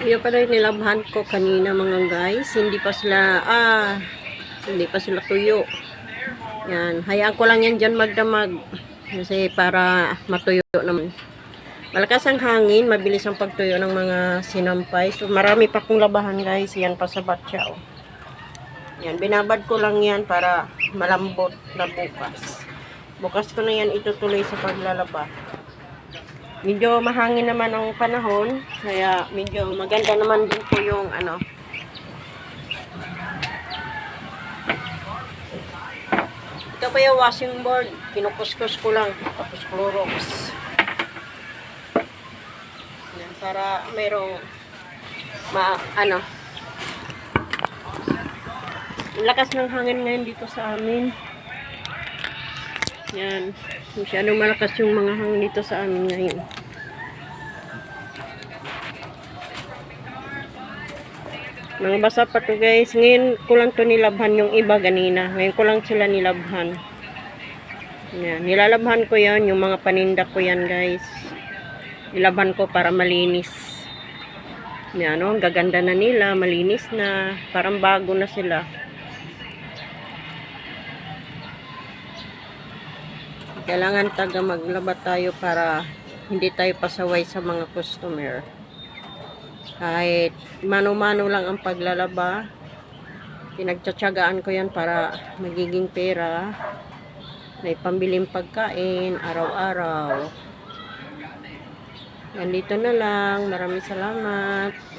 Yung pala yung nilabhan ko kanina mga guys. Hindi pa sila, ah, hindi pa sila tuyo. Yan. Hayaan ko lang yan dyan magdamag. Kasi para matuyo naman. Malakas ang hangin, mabilis ang pagtuyo ng mga sinampay. So marami pa kong labahan guys. Yan pa sa batya. Oh. Yan, binabad ko lang yan para malambot na bukas. Bukas ko na yan itutuloy sa paglalaba. Medyo mahangin naman ang panahon, kaya medyo maganda naman din po yung ano. Ito pa yung washing board, kinukuskus ko lang, tapos Clorox. Yan, para merong ma, ano, lakas ng hangin ngayon dito sa amin. Yan. Masyadong malakas yung mga hangin dito sa amin ngayon. Mga basa pa to guys. Ngayon ko lang to nilabhan yung iba ganina. Ngayon ko lang sila nilabhan. Yan. Nilalabhan ko yan. Yung mga paninda ko yan guys. Nilabhan ko para malinis. Yan no. Ang gaganda na nila. Malinis na. Parang bago na sila. Kailangan taga maglaba tayo para hindi tayo pasaway sa mga customer. Kahit mano-mano lang ang paglalaba, pinagtsatsagaan ko yan para magiging pera. May pambiling pagkain, araw-araw. Yan dito na lang. Maraming salamat.